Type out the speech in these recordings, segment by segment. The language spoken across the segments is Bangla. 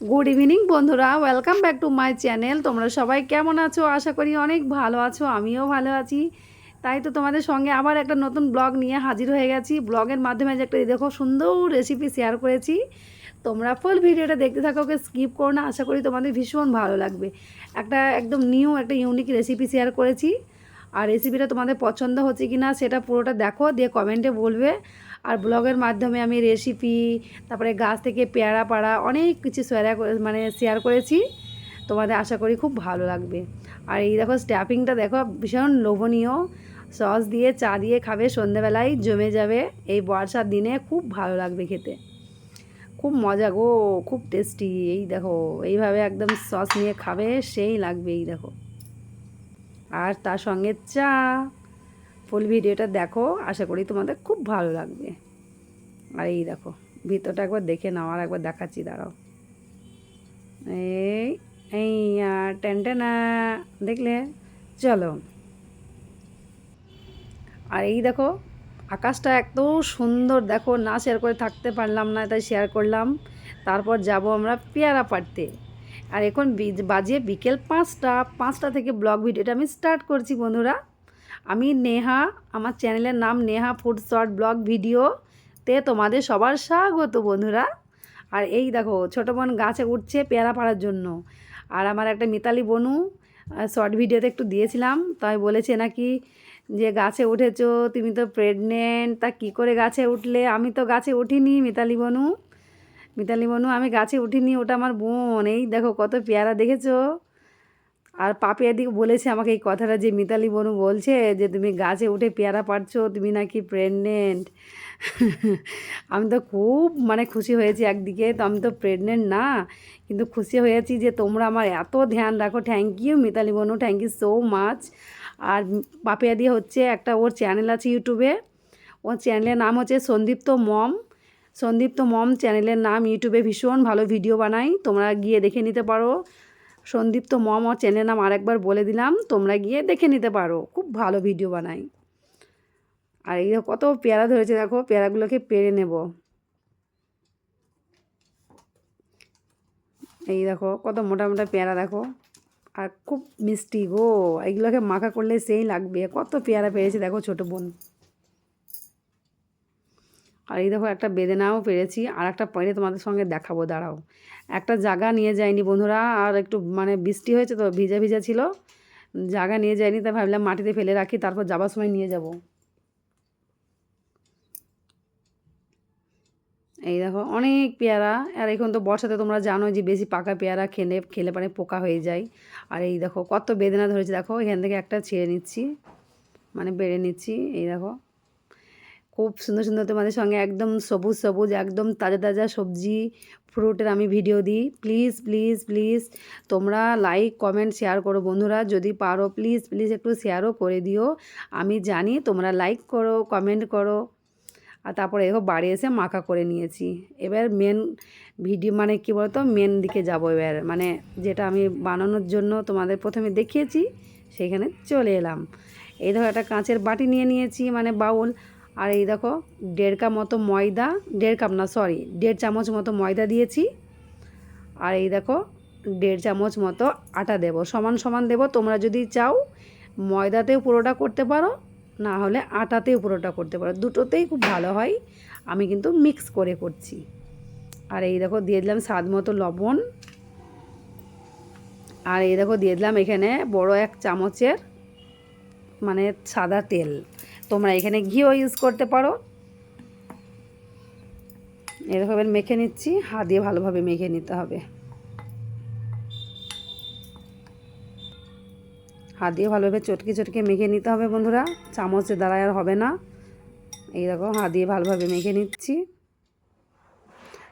গুড ইভিনিং বন্ধুরা। Welcome back to my channel তোমরা সবাই কেমন আছো? আশা করি অনেক ভালো আছো। আমিও ভালো আছি। তাই তো তোমাদের সঙ্গে আবার একটা নতুন ব্লগ নিয়ে হাজির হয়ে গেছি। ব্লগের মাধ্যমে যে একটা দেখো সুন্দর রেসিপি শেয়ার করেছি। তোমরা ফুল ভিডিওটা দেখতে থাকো, ওকে স্কিপ করো না। আশা করি তোমাদের ভীষণ ভালো লাগবে। একটা একদম নিউ একটা ইউনিক রেসিপি শেয়ার করেছি। আর রেসিপিটা তোমাদের পছন্দ হচ্ছে কি না সেটা পুরোটা দেখো, দিয়ে কমেন্টে বলবে। আর ব্লগের মাধ্যমে আমি রেসিপি তারপরে গাছ থেকে পেয়ারা পাড়া অনেক কিছু শেয়ার মানে শেয়ার করেছি। তোমাদের আশা করি খুব ভালো লাগবে। আর এই দেখো স্ট্যাপিংটা দেখো, ভীষণ লোভনীয়। সস দিয়ে, চা দিয়ে খাবে, সন্ধেবেলায় জমে যাবে। এই বর্ষার দিনে খুব ভালো লাগবে খেতে। খুব মজা গো, খুব টেস্টি এই দেখো, এইভাবে একদম সস নিয়ে খাবে, সেই লাগবে এই দেখো। আর তার সঙ্গে চা। ফুল ভিডিওটা দেখো, আশা করি তোমাদের খুব ভালো লাগবে। আর এই দেখো, ভিতরটা একবার দেখে নাও আর একবার দেখাচ্ছি, দাঁড়াও। এই এই টেনটেনা দেখলে? চলো। আর এই দেখো, আকাশটা এত সুন্দর, দেখো, না শেয়ার করে থাকতে পারলাম না, তাই শেয়ার করলাম। তারপর যাব আমরা পেয়ারা পাড়তে। আর এখন বাজে বিকেল পাঁচটা পাঁচটা থেকে ব্লগ ভিডিওটা আমি স্টার্ট করছি বন্ধুরা। আমি নেহা, আমার চ্যানেলের নাম Neha food short blog video তে তোমাদের সবার স্বাগত বন্ধুরা। আর এই দেখো, ছোটো বোন গাছে উঠছে পেয়ারা পাড়ার জন্য। আর আমার একটা মিতালি বনু শর্ট ভিডিওতে একটু দিয়েছিলাম, তাই বলেছে নাকি যে, গাছে উঠেছো, তুমি তো প্রেগনেন্ট তা কী করে গাছে উঠলে? আমি তো গাছে উঠিনি মিতালি বনু। মিতালি বনু আমি গাছে উঠিনি, ওটা আমার বোন। এই দেখো কত পেয়ারা দেখেছ? আর পাপিয়া দিকে বলেছে আমাকে এই কথাটা যে মিতালি বনু বলছে যে তুমি গাছে উঠে পেয়ারা পাড়ছো, তুমি নাকি প্রেগনেন্ট আমি তো খুব মানে খুশি হয়েছি একদিকে, তো আমি তো প্রেগনেন্ট না, কিন্তু খুশি হয়েছি যে তোমরা আমার এত ধ্যান রাখো। থ্যাংক ইউ মিতালি বনু থ্যাংক ইউ সো মাচ আর পাপিয়া দিয়ে হচ্ছে একটা ওর চ্যানেল আছে ইউটিউবে ওর চ্যানেলের নাম হচ্ছে সন্দীপ্ত মম। সন্দীপ্ত মম চ্যানেলের নাম ইউটিউবে ভীষণ ভালো ভিডিও বানাই তোমরা গিয়ে দেখে নিতে পারো। সন্দীপ্ত মম ওর চ্যানেলের নাম আরেকবার বলে দিলাম, তোমরা গিয়ে দেখে নিতে পারো, খুব ভালো ভিডিও বানাই আর এই কত পেয়ারা ধরেছে দেখো, পেয়ারাগুলোকে পেরে নেব। এই দেখো, কত মোটা মোটা পেয়ারা দেখো। আর খুব মিষ্টি গো, এইগুলোকে মাখা করলে সেই লাগবে, কত পেয়ারা পেরেছে দেখো ছোটো বোন। এই দেখো, একটা বেদেনাও পেরেছি। আর একটা পরে তোমাদের সঙ্গে দেখাবো, দাঁড়াও। একটা জায়গা নিয়ে যায়নি বন্ধুরা, আর একটু মানে বৃষ্টি হয়েছে তো, ভিজা ভিজা ছিল। জায়গা নিয়ে যায়নি তাই ভাবলাম মাটিতে ফেলে রাখি, তারপর যাবার সময় নিয়ে যাব। এই দেখো, অনেক পেয়ারা। আর এখন তো বর্ষাতে তোমরা জানো যে বেশি পাকা পেয়ারা খেলে খেলে পরে পোকা হয়ে যায়। আর এই দেখো, কত বেদনা ধরেছে। দেখো, এখান থেকে একটা ছেড়ে নিচ্ছি মানে বেড়ে নিচ্ছি, এই দেখো। খুব সুন্দর সুন্দর তোমাদের সঙ্গে একদম সবুজ সবুজ, একদম তাজা তাজা সবজি ফ্রুটের আমি ভিডিও দিই। প্লিজ প্লিজ প্লিজ তোমরা লাইক কমেন্ট শেয়ার করো বন্ধুরা। যদি পারো প্লিজ প্লিজ একটু শেয়ারও করে দিও। আমি জানি তোমরা লাইক করো কমেন্ট করো। আর তারপরে দেখো বাড়ি এসে মাখা করে নিয়েছি। এবার মেন ভিডিও মানে কী বলতো মেন দিকে যাব এবার। মানে যেটা আমি বানানোর জন্য তোমাদের প্রথমে দেখিয়েছি, সেইখানে চলে এলাম। এই ধরো একটা কাঁচের বাটি নিয়ে নিয়েছি মানে বাউল। আর এই দেখো, দেড় কাপ মতো ময়দা, দেড় কাপ না সরি দেড় চামচ মতো ময়দা দিয়েছি। আর এই দেখো, দেড় চামচ মতো আটা দেব। সমান সমান দেব, তোমরা যদি চাও ময়দাতেও পুরোটা করতে পারো, না হলে আটাতেও পুরোটা করতে পারো। দুটোতেই খুব ভালো হয়, আমি কিন্তু মিক্স করে করছি। আর এই দেখো, দিয়ে দিলাম স্বাদ মতো লবণ। আর এই দেখো, দিয়ে দিলাম এখানে বড় এক চামচের মানে সাদা তেল। তোমরা এখানে ঘিও ইউজ করতে পারো। এরকম মেখে নিচ্ছি, হাত দিয়ে ভালোভাবে মেখে নিতে হবে। হাত দিয়ে ভালোভাবে চটকে চটকে মেখে নিতে হবে বন্ধুরা চামচের দ্বারা আর হবে না। এই দেখো হাত দিয়ে ভালোভাবে মেখে নিচ্ছি।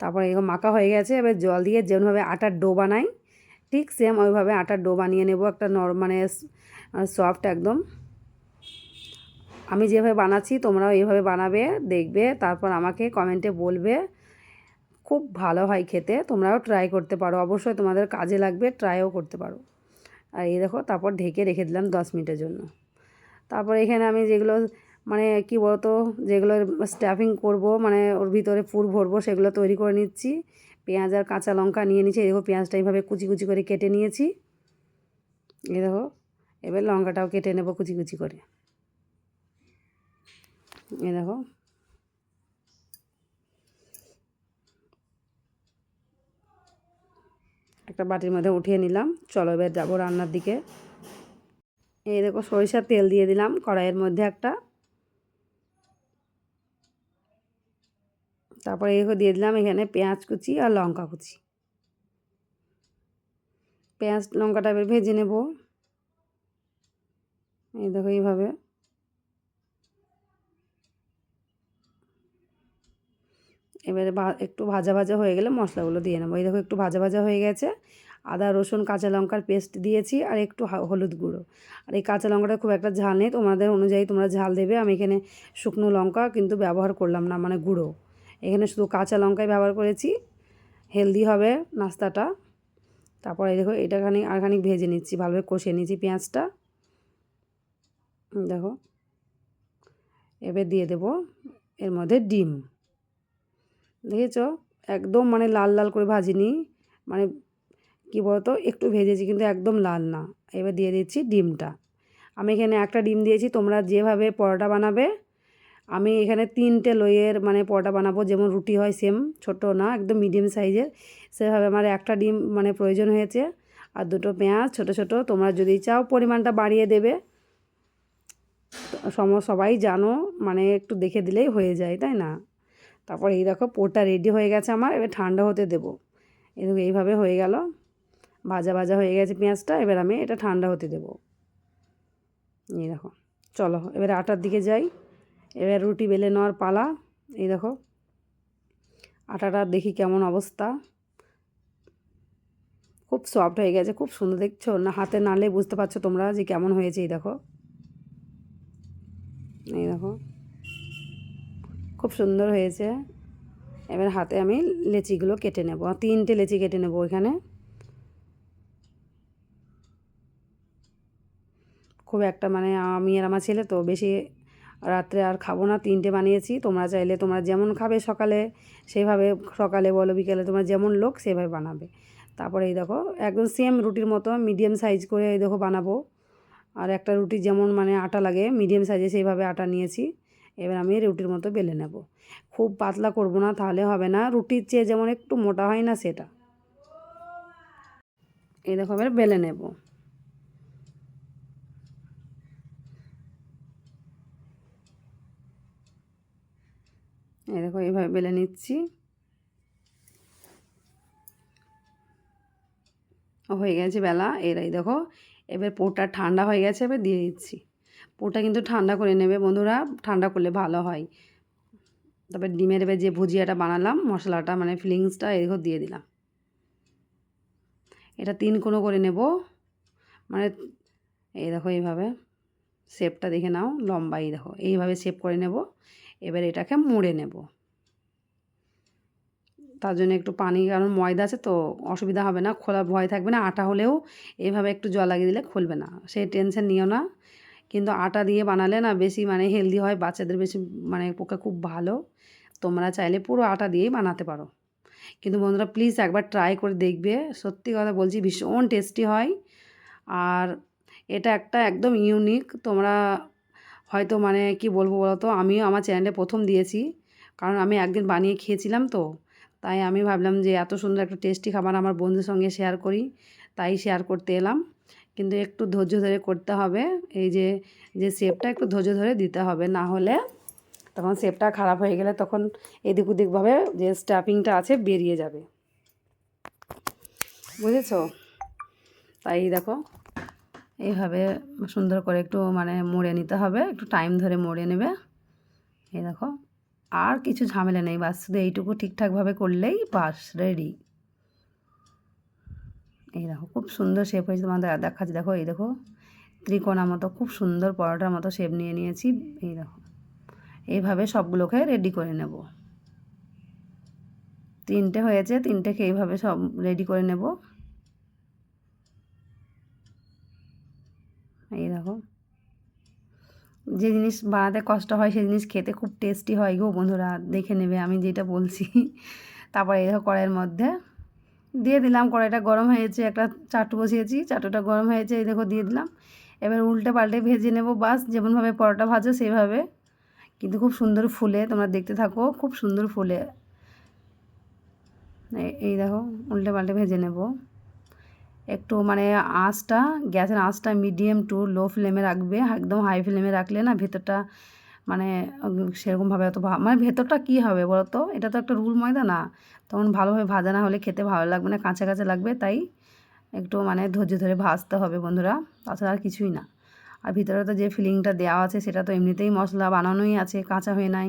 তারপর এরকম মাখা হয়ে গেছে, এবার জল দিয়ে যেমনভাবে আটার ডো বানাই, ঠিক সেম ওইভাবে আটার ডো বানিয়ে নেব একটা নর মানে সফট একদম। আমি যেভাবে বানাচ্ছি, তোমরাও এইভাবে বানাবে, দেখবে, তারপর আমাকে কমেন্টে বলবে। খুব ভালো হয় খেতে, তোমরাও ট্রাই করতে পারো। অবশ্যই তোমাদের কাজে লাগবে ট্রাইও করতে পারো। আর এই দেখো, তারপর ঢেকে রেখে দিলাম দশ মিনিটের জন্য। তারপর এখানে আমি যেগুলো মানে কি বলতো, যেগুলো স্ট্যাফিং করব মানে ওর ভিতরে পুর ভরবো, সেগুলো তৈরি করে নিচ্ছি। পেঁয়াজ আর কাঁচা লঙ্কা নিয়ে এই দেখো, পেঁয়াজটা এইভাবে কুচি কুচি করে কেটে নিয়েছি। এই দেখো, এবার লঙ্কাটাও কেটে নেব কুচি কুচি করে। এই দেখো। একটা বাটির মধ্যে উঠিয়ে নিলাম। চলো এবার যাব রান্নার দিকে। এই দেখো সরিষার তেল দিয়ে দিলাম, কড়াইয়ের মধ্যে একটা। তারপরে এগুলো দিয়ে দিলাম এখানে পেঁয়াজ কুচি আর লঙ্কা কুচি। পেঁয়াজ, লঙ্কাটা এবার ভেজে নেব। এই দেখো এইভাবে। এবারে একটু ভাজা ভাজা হয়ে গেলে মশলাগুলো দিয়ে নেব। এই দেখো একটু ভাজা ভাজা হয়ে গেছে। আদা, রসুন, কাঁচা লঙ্কার পেস্ট দিয়েছি আর একটু হলুদ গুঁড়ো। আর এই কাঁচা লঙ্কাটা খুব একটা ঝাল নেই, তোমাদের অনুযায়ী তোমরা ঝাল দেবে। আমি এখানে শুকনো লঙ্কা কিন্তু ব্যবহার করলাম না মানে গুঁড়ো। এখানে শুধু কাঁচা লঙ্কাই ব্যবহার করেছি। হেলদি হবে নাস্তাটা। তারপরে দেখো এটা খানিক আর খানিক ভেজে নিচ্ছি, ভালোভাবে কষিয়ে নিচ্ছি পেঁয়াজটা। দেখো। এবার দিয়ে দেব এর মধ্যে ডিম। দেখেছ? একদম মানে লাল লাল করে ভাজিনি। মানে কী বলতো? একটু ভেজেছি কিন্তু একদম লাল না। এবার দিয়ে দিচ্ছি ডিমটা। আমি এখানে একটা ডিম দিয়েছি, তোমরা যেভাবে পরোটা বানাবে, আমি এখানে তিনটে লইয়ের মানে পরোটা বানাবো, যেমন রুটি হয় সেম, ছোটো না, একদম মিডিয়াম সাইজের। সেভাবে আমার একটা ডিম মানে প্রয়োজন হয়েছে। আর দুটো পেঁয়াজ, ছোট ছোট, তোমরা যদি চাও পরিমাণটা বাড়িয়ে দেবে। সম, সবাই জানো মানে একটু দেখে দিলেই হয়ে যায়, তাই না? তারপর এই দেখো পোরটা রেডি হয়ে গেছে আমার, এবার ঠান্ডা হতে দেবো। দেখো এইভাবে হয়ে গেল। ভাজা ভাজা হয়ে গেছে পেঁয়াজটা, এবার আমি এটা ঠান্ডা হতে দেবো। এই দেখো, চলো, এবার আটার দিকে যাই। এবার রুটি বেলে নেওয়ার পালা। এই দেখো, আটাটা দেখি কেমন অবস্থা। খুব সফট হয়ে গেছে, খুব সুন্দর দেখছ? না, হাতে নালে বুঝতে পারছ তোমরা যে কেমন হয়েছে, এই দেখো। এই দেখো খুব সুন্দর হয়েছে। এবার হাতে আমি লেচিগুলো কেটে নেব। তিনটে লেচি কেটে নেব এখানে খুব একটা মানে আমি আর আমার ছেলে তো বেশি রাত্রে আর খাব না। তিনটে বানিয়েছি। তোমরা চাইলে তোমরা যেমন খাবে সকালে সেইভাবে সকালে বলো, বিকেলে তোমরা যেমন লোক সেভাবে বানাবে। তারপরে এই দেখো, একদম সেম রুটির মতো মিডিয়াম সাইজ করে এই দেখো বানাবো। আর একটা রুটি যেমন মানে আটা লাগে মিডিয়াম সাইজে সেইভাবে আটা নিয়েছি। এবার আমি রুটির মতো বেলে নেব। খুব পাতলা করব না, তাহলে হবে না। রুটির চেয়ে যেমন একটু মোটা হয় না সেটা। এই দেখো এবার বেলে নেব। এই দেখো এইভাবে বেলে নিচ্ছি। হয়ে গেছে বেলা। এরাই দেখো, এবার পোটা ঠান্ডা হয়ে গেছে, এবার দিয়ে দিচ্ছি। পোটা কিন্তু ঠান্ডা করে নেবে বন্ধুরা, ঠান্ডা করলে ভালো হয়। তারপর ডিমের এবার যে ভুজিয়াটা বানালাম, মশলাটা মানে ফিলিংসটা এরকম দিয়ে দিলাম। এটা তিন কোনো করে নেব। মানে এই দেখো এইভাবে, শেপটা দেখে নাও লম্বাই দেখো, এইভাবে শেপ করে নেব। এবার এটাকে মুড়ে নেব। তার জন্য একটু পানি, কারণ ময়দা আছে তো, অসুবিধা হবে না, খোলা ভয় থাকবে না, আটা হলেও এইভাবে একটু জল লাগিয়ে দিলে খুলবে না। সেই টেনশন নিও না। কিন্তু আটা দিয়ে বানালে না বেশি মানে হেলদি হয়, বাচ্চাদের বেশি মানে পক্ষে খুব ভালো। তোমরা চাইলে পুরো আটা দিয়েই বানাতে পারো। কিন্তু বন্ধুরা প্লিজ একবার ট্রাই করে দেখবে। সত্যি কথা বলছি, ভীষণ টেস্টি হয়। আর এটা একটা একদম ইউনিক তোমরা হয়তো মানে কি বলব বলো তো আমিও আমার চ্যানেলে প্রথম দিয়েছি। কারণ আমি একদিন বানিয়ে খেয়েছিলাম তো। তাই আমি ভাবলাম যে এত সুন্দর একটা টেস্টি খাবার আমার বন্ধুর সঙ্গে শেয়ার করি। তাই শেয়ার করতে এলাম। কিন্তু একটু ধৈর্য ধরে করতে হবে। এই যে যে শেপটা একটু ধৈর্য ধরে দিতে হবে। না হলে তখন শেপটা খারাপ হয়ে গেলে তখন এদিক ওদিকভাবে যে স্টাফিংটা আছে বেরিয়ে যাবে। বুঝেছ? তাই দেখো, এইভাবে সুন্দর করে একটু মানে মুড়ে নিতে হবে। একটু টাইম ধরে মুড়ে নেবে। এই দেখো, আর কিছু ঝামেলা নেই। বাস শুধু এইটুকু ঠিকঠাকভাবে করলেই বাস রেডি এই দেখো, খুব সুন্দর শেপ হয়েছে তোমাদের দেখাচ্ছি, দেখো, এই দেখো, ত্রিকোণা মতো, খুব সুন্দর পরোটার মতো শেপ নিয়ে নিয়েছি, এই দেখো, এইভাবে সবগুলোকে রেডি করে নেব। তিনটে হয়েছে, তিনটেকে এইভাবে সব রেডি করে নেব। এই দেখো, যে জিনিস বানাতে কষ্ট হয় সেই জিনিস খেতে খুব টেস্টি হয় গো বন্ধুরা, দেখে নেবে, আমি যেটা বলছি। তারপর এই দেখো কড়াইয়ের মধ্যে দিয়ে দিলাম, কড়াইটা গরম হয়েছে, একটা চাটু বসিয়েছি, চাটুটা গরম হয়েছে, এই দেখো দিয়ে দিলাম। এবার উল্টে পাল্টে ভেজে নেব, বাস যেমনভাবে পরোটা ভাজো সেইভাবে কিন্তু খুব সুন্দর ফুলে, তোমরা দেখতে থাকো, খুব সুন্দর ফুলে। এই- দেখো, উল্টে পাল্টে ভেজে নেব। একটু মানে আঁচটা, গ্যাসের আঁচটা মিডিয়াম টু লো ফ্লেমে রাখবে, একদম হাই ফ্লেমে রাখলে না ভেতরটা মানে সেরকমভাবে অত মানে ভেতরটা কী হবে বলো তো এটা তো একটা রুল ময়দা না। তখন ভালোভাবে ভাজা না হলে খেতে ভালো লাগবে না, কাঁচা কাঁচা লাগবে, তাই একটু মানে ধৈর্য ধরে ভাজতে হবে বন্ধুরা। তাছাড়া আর কিছুই না। আর ভিতরে তো যে ফিলিংটা দেওয়া আছে সেটা তো এমনিতেই মশলা বানানোই আছে, কাঁচা হয়ে নাই।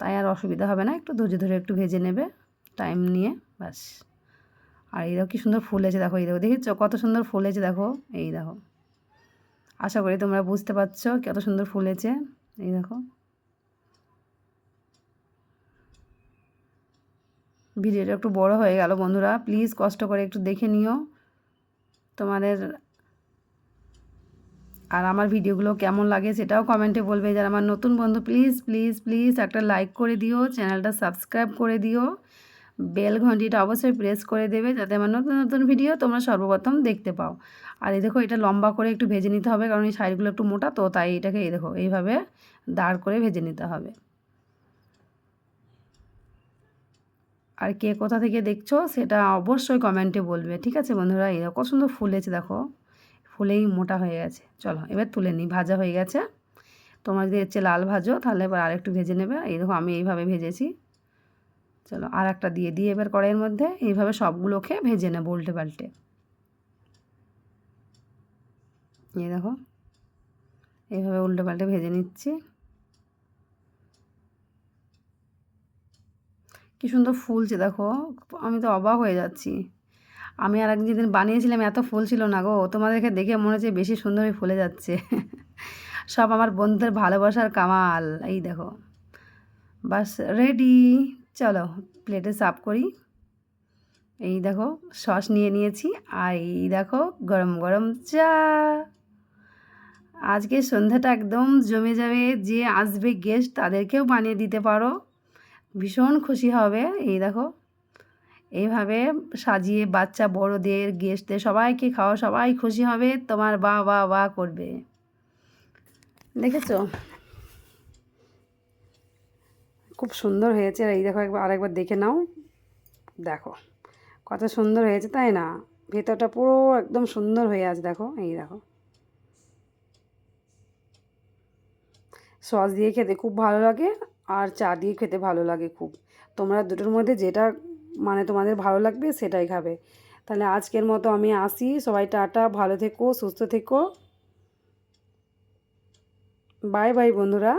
তাই আর অসুবিধা হবে না, একটু ধৈর্য ধরে একটু ভেজে নেবে টাইম নিয়ে, ব্যাস। আর এই দেখো কি সুন্দর ফুল ফুলেছে, দেখো এই দেখো, দেখেছ? কত সুন্দর ফুল ফুলেছে, দেখো। এই দেখো। আশা করি তোমরা বুঝতে পারছ কত সুন্দর ফুল ফুলেছে। এই দেখো। ভিডিওটা একটু বড় হয়ে গেল বন্ধুরা, প্লিজ কষ্ট করে একটু দেখে নিও। তোমাদের আর আমার ভিডিওগুলো কেমন লাগে সেটাও কমেন্টে বলবে। যারা আমার নতুন বন্ধু, প্লিজ প্লিজ প্লিজ একটা লাইক করে দিও, চ্যানেলটা সাবস্ক্রাইব করে দিও। বেল ঘন্টিটা অবশ্যই প্রেস করে দেবে যাতে আমার নতুন নতুন ভিডিও তোমরা সর্বপ্রথম দেখতে পাও। আর এই দেখো, এটা লম্বা করে একটু ভেজে নিতে হবে, কারণ এই সাইডগুলো একটু মোটা, তো তাই এটাকে এই দেখো, এইভাবে দাঁড় করে ভেজে নিতে হবে। আর কে কোথা থেকে দেখছ, সেটা অবশ্যই কমেন্টে বলবে, ঠিক আছে বন্ধুরা? এই কত সুন্দর ফুলেছে, দেখো। ফুলেই মোটা হয়ে গেছে। চলো, এবার তুলে নিই, ভাজা হয়ে গেছে। তোমরা যদি হচ্ছে লাল ভাজো, তাহলে এবার আরেকটু ভেজে নেবে। এই দেখো, আমি এইভাবে ভেজেছি। চলো আর একটা দিয়ে দিয়ে এবার কড়াইয়ের মধ্যে। এইভাবে সবগুলোকে ভেজে নেব উল্টে পাল্টে এই দেখো, এইভাবে উল্টে পাল্টে ভেজে নিচ্ছি। কি সুন্দর ফুলছে দেখো, আমি তো অবাক হয়ে যাচ্ছি। আমি আর একদিন যেদিন বানিয়েছিলাম, এত ফুল ছিল না গো। তোমাদেরকে দেখে মনে হচ্ছে বেশি সুন্দরই ফুলে যাচ্ছে। সব আমার বন্ধুদের ভালোবাসার কামাল, এই দেখো। বাস রেডি চলো প্লেটে সার্ভ করি। এই দেখো সস নিয়ে নিয়েছি। আর এই দেখো, গরম গরম চা। আজকে সন্ধ্যাটা একদম জমে যাবে, যে আসবে গেস্ট তাদেরকেও বানিয়ে দিতে পারো। ভীষণ খুশি হবে। এই দেখো এইভাবে সাজিয়ে বাচ্চা, বড়োদের গেস্টদের সবাইকে খাওয়া, সবাই খুশি হবে, তোমার বা বা বা করবে। দেখেছ? খুব সুন্দর হয়েছে। আর এই দেখো একবার, আরেকবার দেখে নাও। দেখো, কত সুন্দর হয়েছে, তাই না? ভেতরটা পুরো একদম সুন্দর হয়ে আছে, দেখো। এই দেখো। সস দিয়ে খেতে খুব ভালো লাগে, আর চা দিয়ে খেতে ভালো লাগে খুব। তোমরা দুটোর মধ্যে যেটা মানে তোমাদের ভালো লাগবে, সেটাই খাবে। তাহলে আজকের মতো আমি আসি। সবাই টাটা, ভালো থেকো, সুস্থ থেকো। বাই বাই বন্ধুরা।